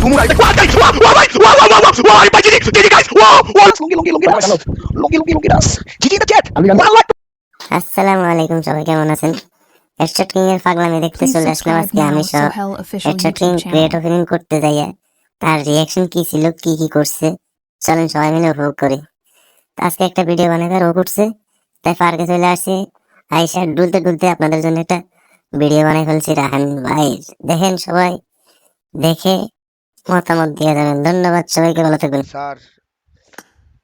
Boom সবাই কেমন আছেন? কিং এর পাগলামি দেখতে চলে আসলাম আজকে আমি করতে যাইয়া হ্যাঁ। তার রিয়াকশন কি ছিল কি কি করছে? চলেন সবাই মিলে উপভোগ করি। আজকে একটা ভিডিও বানাতে ও করছে তাই পার্কে চলে আসি। আইসা ডুলতে ডুলতে আপনাদের জন্য একটা ভিডিও বানাই ফেলছি রাহান ভাই দেখেন সবাই দেখে মতামত দিয়ে যাবেন ধন্যবাদ সবাইকে ভালো থাকবেন স্যার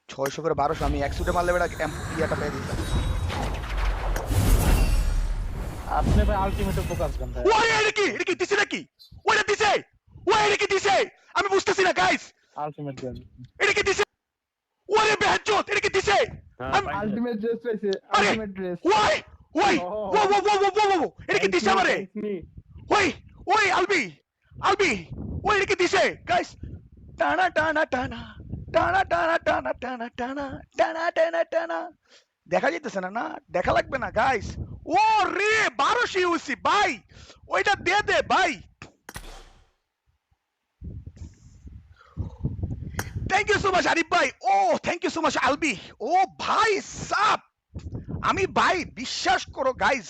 ছয়শো করে বারোশো আমি এক শুটে মারলে বেটা ইয়াটা পেয়ে দিতাম আপনি ভাই আলটিমেটে ফোকাস করেন ভাই ওই এটা কি এটা কি দিছে নাকি ওইটা দিছে ওই এটা কি দিছে আমি বুঝতেছি না গাইস আলটিমেট গেম এটা কি দিছে ওরে বেহাজ্জত এটা কি দিছে আমি- আলটিমেট ড্রেস পাইছে আলটিমেট ড্রেস ওই ওই Oh. ও ও ও ও ও ও এটা কি দিছে আমারে ওই ওই আলবি আলবি ওই এটা কি দিছে গাইস টানা টানা টানা টানা টানা টানা টানা টানা টানা টানা টানা দেখা না না দেখা লাগবে না গাইস ও রে ওইটা দে দে thank you so much Arif ভাই ও thank you so much Albi ও ভাই সাপ আমি ভাই বিশ্বাস করো গাইস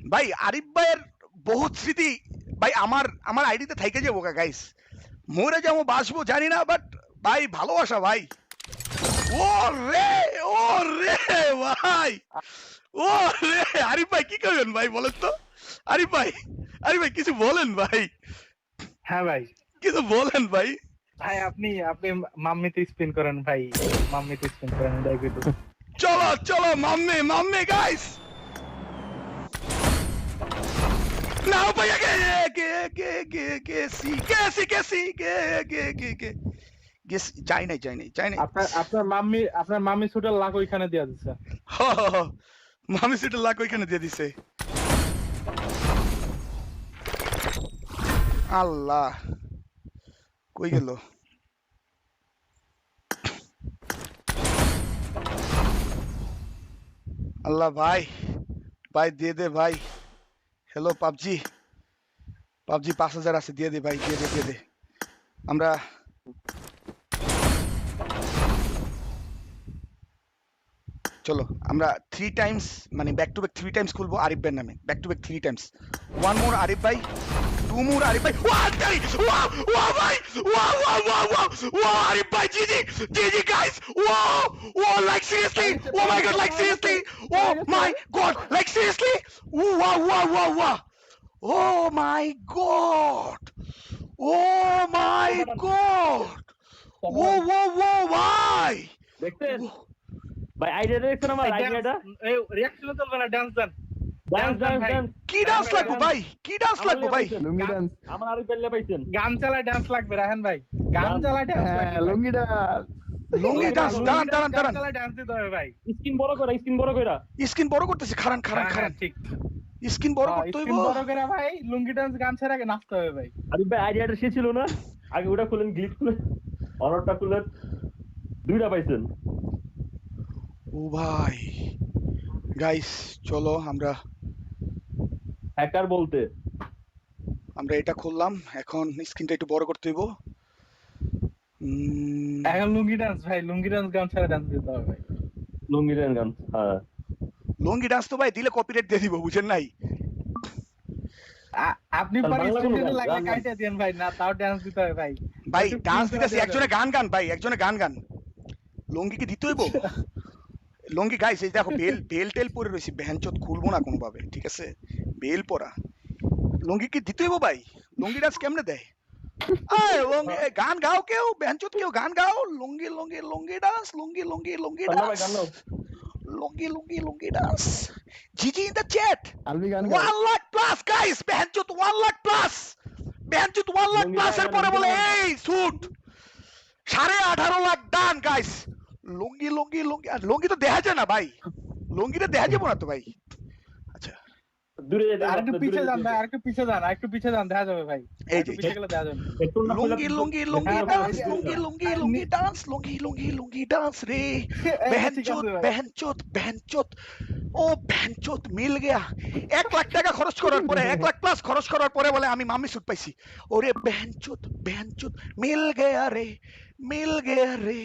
ভাই আরিফ ভাইয়ের বহুত স্মৃতি ভাই আমার আমার আইডিতে থাইকে যাব গাইস মরে যাব বাসবো জানি না বাট ভাই ভালোবাসা ভাই। ও রে ও রে ভাই। ও রে আরিফ ভাই কি করবেন ভাই বলেন তো? আরিফ ভাই আরিফ ভাই কিছু বলেন ভাই। হ্যাঁ ভাই। কিছু বলেন ভাই। ভাই আপনি আপনি মাম্মিতে স্পিন করেন ভাই। মাম্মিতে স্পিন করেন কইতো চলো চলো মাম্মে মাম্মে guys No, voy a que, que, que, que, que, si que, si que, sí, que, que, que, que. যাই নাই যাই নাই যাই নাই আপনার আপনার মাম্মি আপনার মাম্মি সুটার লাখ ওইখানে দিয়ে দিছে মাম্মি সুটের লাখ ওইখানে দিয়ে দিছে আল্লাহ কই গেল আল্লাহ ভাই ভাই দিয়ে দে ভাই হ্যালো পাবজি পাবজি পাঁচ হাজার আছে দিয়ে দে ভাই দিয়ে দে দিয়ে দে। আমরা চলো আমরা থ্রি টাইমস মানে back to back three times খুলবো আরিফ ভাইয়ের নামে back to back three times one more Arif ভাই টু মোর আরিফ ভাই ওয়ান গাই ওয়া ওয়া ভাই ওয়া ওয়া ওয়া ওয়া ওয়া আরিফ ভাই জি জি জি জি guys wow wow like seriously oh my god like seriously oh my god like seriously wow wow wow ওয়া ও my god O my god ও ও ও ভাই দেখছেন ভাই আইডিয়া দেখছেন আমার আইডিয়াটা? এই রিঅ্যাকশন চলবে না ডান্স দেন ডান্স ডান্স কি ডান্স লাগবো ভাই? কি ডান্স লাগবো ভাই? লুঙ্গি ডান্স আমার আরও পেলে পাইছেন। গান চালায় ডান্স লাগবে রাহান ভাই। গান চালায় ডান্স লাগবে লুঙ্গি ডান্স লুঙ্গি ডান্স দাঁড়ান দাঁড়ান দাঁড়ান চালায় ডান্স দিতে হবে ভাই। স্ক্রিন বড় করে স্ক্রিন বড় করে স্ক্রিন বড় করতেছি খারান খারান হ্যাঁ, খারান হ্যাঁ, ঠিক। স্ক্রিন বড় হ্যাঁ, করতে হইব। বড় করে ভাই লুঙ্গি ডান্স গান ছাড়া আগে নাচতে হবে ভাই। আরে ভাই আইডিয়াটা সে ছিল না? আগে ওটা খুলেন গ্লিচ খুলেন। অনরটা খুলেন। দুইটা পাইছেন। ও ভাই। গাইস চলো আমরা হ্যাকার বলতে? আমরা এটা খুললাম। এখন স্ক্রিনটা একটু বড় করতে হইব। এখন লুঙ্গি ডান্স ভাই লুঙ্গি ডান্স গান ছাড়া ডান্স দিতে হবে ভাই। লুঙ্গি দেন গান হ্যাঁ। লুঙ্গি ডান্স তো ভাই দিলে কপিরাইট দিয়ে দিব বুঝেন নাই? আপনি পারি স্টুডিওতে? লাগলে। কাইটা দেন ভাই না তাও ডান্স দিতে হবে ভাই। ভাই ডান্স দিতেছি একজনে গান গান ভাই একজনে গান গান। লুঙ্গি কি দিতে হইব? লুঙ্গি গাইস এই দেখো বেল বেল টেল পরে রয়েছি বেহানচোদ খুলবো না কোনোভাবে ঠিক আছে? বেল পরা। লুঙ্গি কি দিতে হইব ভাই? লুঙ্গি ডান্স কেমনে দেয়? আয় লুঙ্গি গান গাও কেউ বেহানচোদ কেউ গান গাও। Lungi lungi lungi dance lungi lungi lungi dance. Lungi lungi lungi dance. GG in the chat. Albi গান ওয়ান লাখ প্লাস গাইস বেহানচোদ ওয়ান লাখ প্লাস। বেহানচোদ ওয়ান লাখ লুঙ্গি প্লাস এর পরে বলে। এই শুট সাড়ে আঠারো লাখ ডান গাইস লুঙ্গি লুঙ্গি লুঙ্গি আর লুঙ্গি তো দেখা যায় না ভাই লুঙ্গিটা দেখা যাব না তো ভাই আচ্ছা দূরে যেতে আর একটু পিছে যান ভাই আর একটু পিছে যান আর একটু পিছে যান দেখা যাবে ভাই এই একটু যে পিছে গেলে দেখা যাবে একটু না লুঙ্গি লুঙ্গি লুঙ্গি হ্যাঁ, ডান্স ভাই, লুঙ্গি লুঙ্গি লুঙ্গি ডান্স লুঙ্গি লুঙ্গি লুঙ্গি ডান্স রে এই, ঠিক বেহেনচোদ আছে ভাই। বেহেনচোদ বেহেনচোদ ও ভ্যানচোত মিল গেয়া। এক লাখ টাকা খরচ করার পরে, এক লাখ প্লাস খরচ করার পরে বলে, আমি মামি সুট পাইছি। ওরে ভ্যানচোত ভ্যানচোত মিল গেয়া রে, মিল গেয়া রে,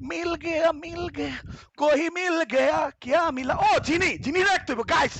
মিল গেয়া মিল গেয়া। কহি মিল গেয়া, কিয়া মিলা? ও, জিনি জিনি রাখতে গাইস